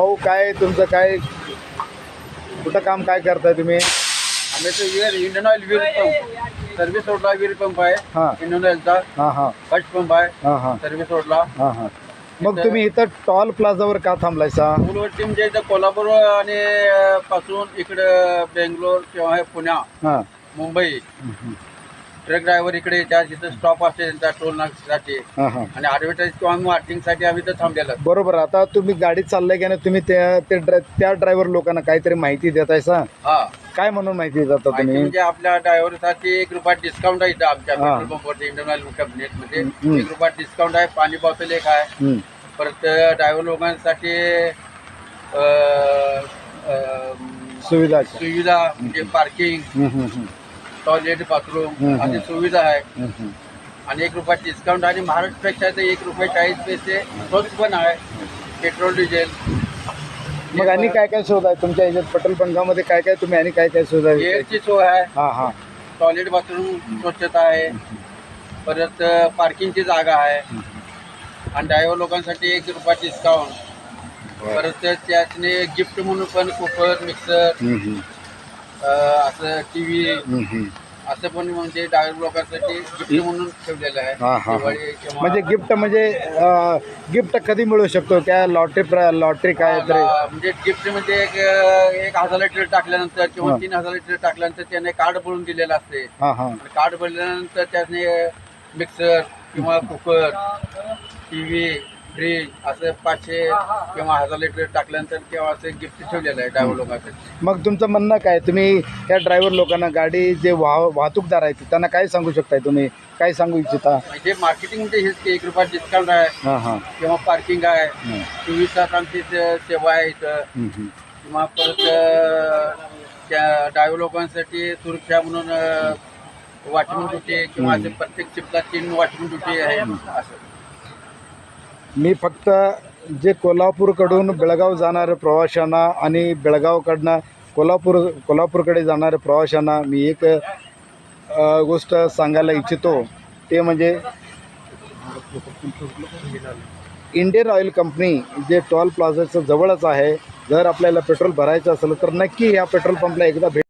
काय तुमचं काय? कुठं काम काय करताय तुम्ही? आम्ही विहीर इंडियन ऑइल विहीर पंप सर्व्हिस रोडला विहीर पंप आहे. हां. इंडियन ऑइलचा. हां हां. फर्स्ट पंप आहे. हां हां. सर्व्हिस रोडला हां हां. मग तुम्ही इथं टॉल प्लाझावर का थांबलायसा? उलवरती म्हणजे इथं कोल्हापूर आणि अं, पासून इकडं बेंगलोर किंवा हे पुण्या हां. मुंबई ट्रक ड्रायव्हर इकडे येतात जिथं स्टॉप असते त्यांचा टोल नाक्यासाठी हां हां. आणि ॲडव्हर्टाईज किंवा मार्केटिंगसाठी आम्ही तर थांबलेलो बरोबर. आता तुम्ही गाडी चाललाय की नाही तुम्ही त्या ते त्या ड्रायव्हर लोकांना काहीतरी माहिती देतायसा हा. काय म्हणून माहिती देता माहिती तुम्ही? म्हणजे आपल्या ड्रायव्हरसाठी एक रुपया डिस्काउंट आहे इथं आमच्या हा. पेट्रोल पंपवरती इंडियन ऑइल कंपनीमध्ये हम्म. एक रुपया डिस्काउंट आहे पाणी बॉटल एक आहे. परत ड्रायव्हर लोकांसाठी अं, अं, सुविधा. सुविधा म्हणजे पार्किंग. Toilet bathroom. अशी सुविधा आहे. आणि एक रुपया डिस्काउंट आणि महाराष्ट्रपेक्षा तर एक रुपये चाळीस पैसे स्वस्त पण आहे. Petrol diesel. मग आणि काय काय सुविधा आहे? तुमच्या ह्याच्यात पेट्रोल पंपामध्ये काय काय तुम्ही आणि काय काय सुविधा देताय? एअरची सोय आहे. हां हां. टॉयलेट बाथरूम स्वच्छता आहे. परत पार्किंगची जागा आहे. आणि ड्रायव्हर लोकांसाठी एक रुपया डिस्काउंट परत त्याचने गिफ्ट म्हणून पण कुकर मिक्सर. असं टी व्ही. असं पण म्हणजे ड्रायव्हर लोकांसाठी गिफ्ट म्हणून ठेवलेलं आहे हा, हा, हा. दिवाळी किंवा- म्हणजे गिफ्ट म्हणजे गिफ्ट कधी मिळू शकतो त्या लॉटरी लॉटरी काय तर म्हणजे गिफ्ट म्हणजे एक एक हजार लिटर टाकल्यानंतर किंवा. तीन हजार लिटर टाकल्यानंतर त्याने कार्ड बनवून दिलेलं असते हां हां आणि कार्ड बनल्यानंतर त्याने मिक्सर किंवा कुकर टी व्ही फ्रीज असं पाचशे किंवा हजार लिटर टाकल्यानंतर किंवा असं गिफ्ट ठेवलेलं आहे ड्रायव्हर लोकांसाठी. मग तुमचं म्हणणं काय? तुम्ही त्या ड्रायव्हर लोकांना गाडी जे वाह वाहतूकदार आहेत त्यांना काय सांगू शकताय तुम्ही? काय सांगू इच्छिता? म्हणजे मार्केटिंग म्हणजे हेच की एक रुपया डिस्काउंट आहे हां हां. किंवा पार्किंग आहे हं, चोवीस तास आमची सेवा आहे इथं. हं, हं. किंवा परत अ, त्या ड्रायव्हर लोकांसाठी सुरक्षा म्हणून वॉचमन ड्युटी किंवा असे प्रत्येक शिफ्टला तीन वॉचमन ड्युटी आहे असं. मी फक्त जे कोल्हापूरकडून बेळगाव जाणाऱ्या प्रवाशांना आणि बेळगावकडनं कोल्हापूर कोल्हापूरकडे जाणाऱ्या प्रवाशांना मी एक गोष्ट सांगायला इच्छितो. ते म्हणजे इंडियन ऑइल कंपनी जे टॉल प्लाझाचं जवळच आहे जर आपल्याला पेट्रोल भरायचं असेल तर नक्की या पेट्रोल पंपला एकदा भेट